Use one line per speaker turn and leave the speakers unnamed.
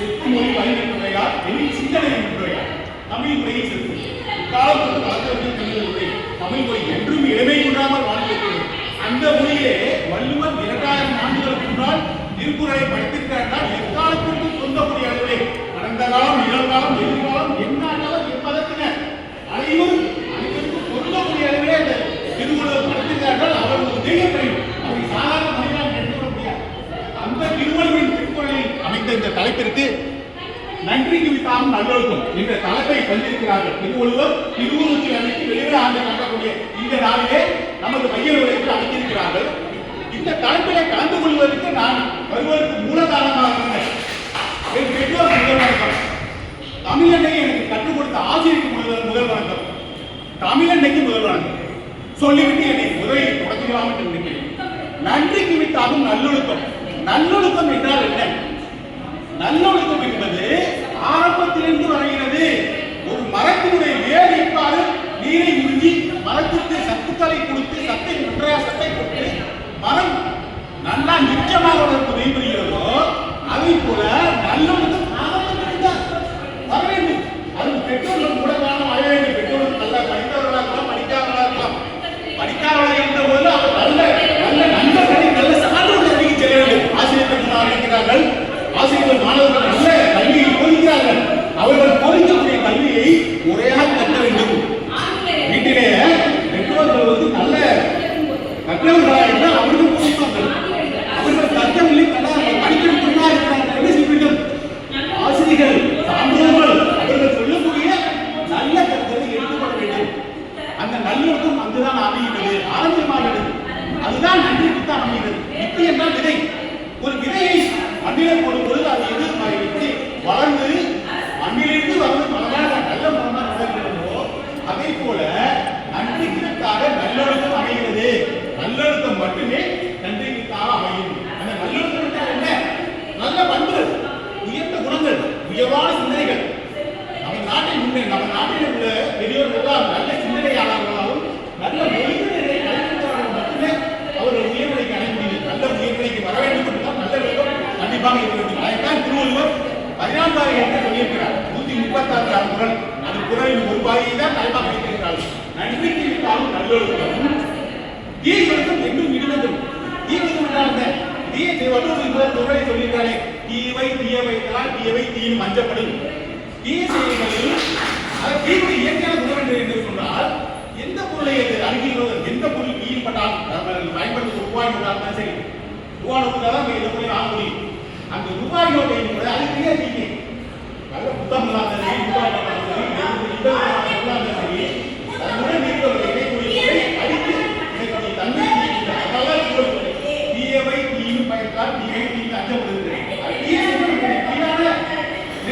செப்புமொழி வழிநடத்துறையார் எனில் சிந்தனை முறையார் தமிழ் முறையை செலுத்தும். காலத்தில் கலந்தவர்கள் தமிழ் மொழி தமிழ் மொழி என்றும் இளமை குன்றாமல் வாழ்ந்திருக்கிறது அந்த மொழியிலே வள்ளுவர் கொடுத்த இந்த தலைப்பிற்கு நன்றி குவித்தாலும் நல்லொழுக்கம் என்ற தலைப்பை தந்திருக்கிறார்கள். திருவள்ளுவர் திருவுருச்சி அன்னைக்கு வெளியே ஆண்டு கண்டக்கூடிய இந்த நாளிலே நமது மைய உரைக்கு அமைத்திருக்கிறார்கள் இந்த தலைப்பிலே கலந்து கொள்வதற்கு நான் வருவதற்கு மூலகாரணமாக இருந்தேன். என் பெற்றோர் முதல் வணக்கம் தமிழனை எனக்கு கற்றுக் கொடுத்த ஆசிரியருக்கு முதல் முதல் வணக்கம் தமிழன்னைக்கு முதல் வணக்கம் சொல்லிவிட்டு என்னை முதலில் தொடங்கலாம் என்று நினைக்கிறேன். நன்றிக்கு விட்டாலும் நல்லொழுக்கம் நல்லொழுக்கம் என்றால் என்ன? நல்லொழுக்கம் என்பது ஆரம்பத்திலிருந்து வருகிறது. ஒரு மரத்தினுடைய வேர் எவ்வாறு நீரை உறிஞ்சி மரத்திற்கு சத்துக்களை கொடுத்து சத்தை ஒன்றையா சத்தை கொடுத்து மரம் நல்லா நிச்சயமாக வளர்ப்பு நெய்புரிகிறதோ அதை போல நல்லொழுக்கம் ஆரம்பத்திலிருந்து தான் வர வேண்டும் அது பெற்றோர்கள் கூட காரணம் வர வேண்டும் பெற்றோர்கள் நல்ல படித்தவர்களாக இருக்கலாம் படிக்காதவர்களாக இருக்கலாம் படிக்காதவர்களாக இருந்த போது அவர் நல்ல நல்ல நண்பர்களை நல்ல சான்றோர்கள் அருகே செல்ல வேண்டும் ஆசிரியர்கள் முன்னால் இருக்கிறார்கள் ஆசிரியர்கள் மாணவர்கள் நல்ல கல்வியை போதிக்கிறார்கள் அவர்கள் போதிக்கக்கூடிய கல்வியை முறையாக கற்க வேண்டும். வீட்டிலே பெற்றோர்கள் வந்து நல்ல கற்றவர்களாக இருந்தால் அவர்கள் போதிப்பார்கள் அவர்கள் கற்கவில்லை கல்லாமல் படிக்கிறதுக்குள்ளா இருக்கிறார்கள் என்ன செய்ய வேண்டும் ஆசிரியர்கள் சான்றோர்கள் அவர்கள் சொல்லக்கூடிய நல்ல கருத்தை எடுத்துக்கொள்ள வேண்டும். அந்த நல்லொழுக்கம் அங்குதான் அமைகிறது ஆரம்பமாகிறது அதுதான் நன்றிக்குத்தான் அமைகிறது. வித்து என்றால் விதை. ஒரு விதையை மண்ணிலே போடுவது பொழுது அது எது வித்து வளர்ந்து மண்ணிலிருந்து வளர்ந்து மலராக நல்ல மரமாக வளர்கிறதோ அதே போல நன்றிக்காக நல்லொழுக்கம் அமைகிறது நல்லொழுக்கம் மட்டுமே நன்றிக்காக அமையும் அந்த நல்லொழுக்கம் என்றால் என்ன நல்ல பண்புகள் உயர்ந்த குணங்கள் உயர்வான சிந்தனைகள். நம்ம நாட்டில் முன்னே நம்ம நாட்டில் உள்ள பெரியோர்கள் நல்ல சிந்தனையாளர்களாகவும் நல்ல மொழிகளை கலைஞர்களாகவும் மட்டுமே அவர்கள் உயர்நிலைக்கு அடைய முடியும் நல்ல உயர்நிலைக்கு வர வேண்டும் என்றால் நல்ல வேண்டும் கண்டிப்பாக இருக்க வேண்டும். அதைத்தான் திருவள்ளுவர் பதினான்காவது என்று சொல்லியிருக்கிறார். நூத்தி முப்பத்தாறு ஆறு குரல். அது குரலின் ஒரு பாதியை தான் தலைமாக வைத்திருக்கிறார்கள் நன்றிக்கு விட்டாலும் நல்லொழுக்கம். தீயொழுக்கம் என்றும் தீயொழுக்கம் என்றால் என்ன தீய வள்ளுவர் இந்த குரலை சொல்லியிருக்காரே தீவை தீய தீயவை தீயின் மஞ்சப்படும் தீய செயல்களில் தீமை தீர்வு இயற்கையான குணம் என்று என்று சொன்னால் எந்த பொருளை அருகில் எந்த பொருள் தீயில் பட்டால் பயன்படுத்த ரூபாய் நோட்டாக சரி. ரூபாய் நோட்டு தான் இந்த பொருளை வாங்க முடியும். அந்த ரூபாய் நோட்டை என்பது அது தீய தீமை நல்ல புத்தகம்